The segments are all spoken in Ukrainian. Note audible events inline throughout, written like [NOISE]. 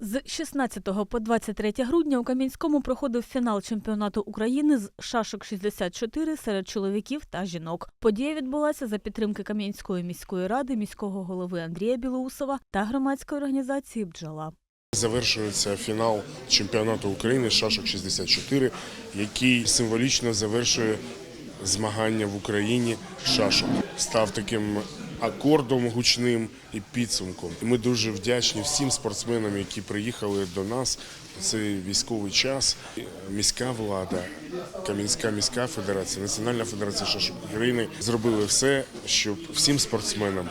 З 16 по 23 грудня у Кам'янському проходив фінал чемпіонату України з шашок 64 серед чоловіків та жінок. Подія відбулася за підтримки Кам'янської міської ради, міського голови Андрія Білоусова та громадської організації Бджола. Завершується фінал чемпіонату України з шашок 64, який символічно завершує змагання в Україні шашок. Став таким акордом гучним і підсумком. І Ми дуже вдячні всім спортсменам, які приїхали до нас у цей військовий час. Міська влада, Кам'янська міська федерація, Національна федерація шашок України зробили все, щоб всім спортсменам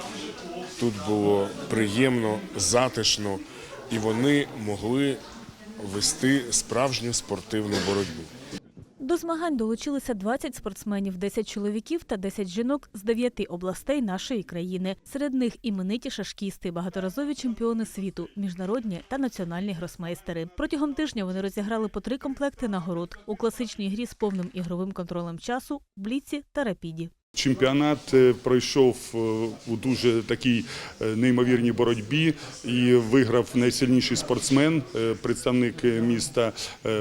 тут було приємно, затишно, і вони могли вести справжню спортивну боротьбу. До змагань долучилися 20 спортсменів, 10 чоловіків та 10 жінок з 9 областей нашої країни. Серед них імениті шашкісти, багаторазові чемпіони світу, міжнародні та національні гросмейстери. Протягом тижня вони розіграли по три комплекти нагород у класичній грі з повним ігровим контролем часу, бліці та рапіді. Чемпіонат е, пройшов е, у дуже такій е, неймовірній боротьбі і виграв найсильніший спортсмен, представник міста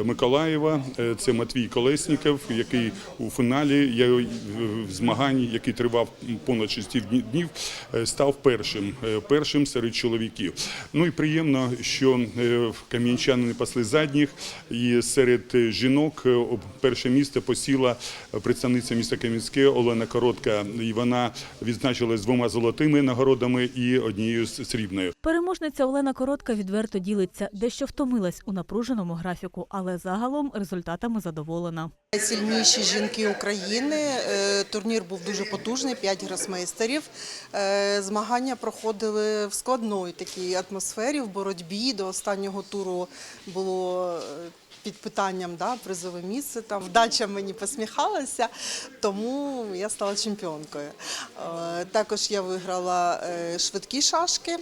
Миколаєва. Це Матвій Колесніков, який у фіналі змагань, який тривав понад 6 днів, став першим, першим серед чоловіків. Ну і приємно, що кам'янчани не пасли задніх, і серед жінок перше місце посіла представниця міста Кам'янське Олена Коротка, і вона відзначилась двома золотими нагородами і однією з- срібною. Переможниця Олена Коротка відверто ділиться, дещо втомилась у напруженому графіку, але загалом результатами задоволена. Найсильніші жінки України. Е, Турнір був дуже потужний, п'ять гросмейстерів. Е, Змагання проходили в складної такій атмосфері, в боротьбі. До останнього туру було е, під питанням да, призове місце. Там вдача мені посміхалася, тому я стала чемпіонкою. Е, Також я виграла е, швидкі шашки,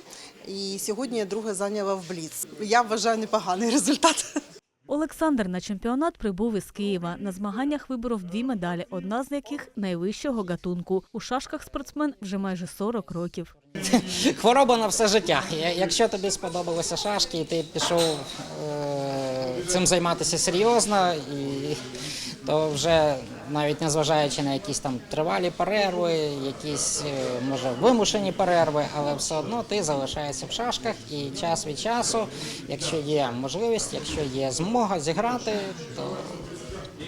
і сьогодні я друге зайняла в Бліц. Я вважаю непоганий [LAUGHS] результат. Олександр на чемпіонат прибув із Києва. На змаганнях виборов дві медалі, одна з яких найвищого гатунку. У шашках спортсмен вже майже 40 років. [LAUGHS] Хвороба на все життя. Якщо тобі сподобалися шашки, і ти пішов е, цим займатися серйозно, і, то вже навіть незважаючи на якісь там тривалі перерви, якісь е, може вимушені перерви, але все одно ти залишаєшся в шашках і час від часу, якщо є можливість, якщо є змога зіграти, то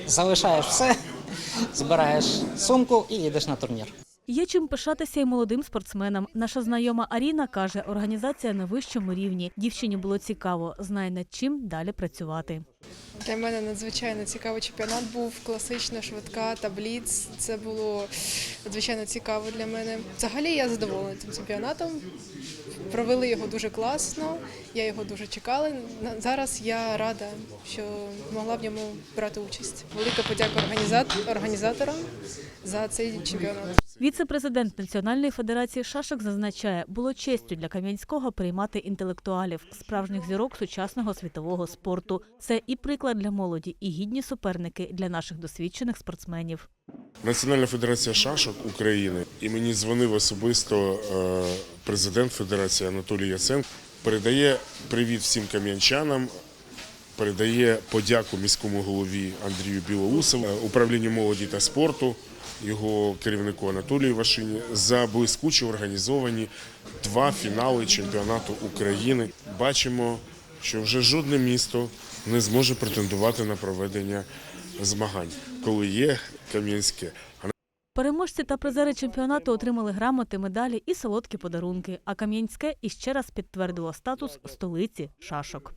залишаєш все, [LAUGHS] збираєш сумку і йдеш на турнір. Є чим пишатися і молодим спортсменам. Наша знайома Аріна каже, організація на вищому рівні. Дівчині було цікаво, знає над чим далі працювати. Для мене надзвичайно цікавий чемпіонат був класична, швидка та бліц. Це було надзвичайно цікаво для мене. Взагалі я задоволена цим чемпіонатом. Провели його дуже класно, я його дуже чекала. Зараз я рада, що могла в ньому брати участь. Велика подяка організаторам за цей чемпіонат. Віце-президент Національної федерації шашок зазначає, було честю для Кам'янського приймати інтелектуалів, справжніх зірок сучасного світового спорту. Це і приклад для молоді, і гідні суперники для наших досвідчених спортсменів. Національна федерація шашок України і мені дзвонив особисто е, президент Федерації Анатолій Яценко. Передає привіт всім кам'янчанам. Передає подяку міському голові Андрію Білоусову, е, управлінню молоді та спорту, його керівнику Анатолію Вашині за блискуче організовані два фінали чемпіонату України. Бачимо, що вже жодне місто не зможе претендувати на проведення змагань, коли є Кам'янське. Переможці та призери чемпіонату отримали грамоти, медалі і солодкі подарунки. А Кам'янське іще раз підтвердило статус столиці шашок.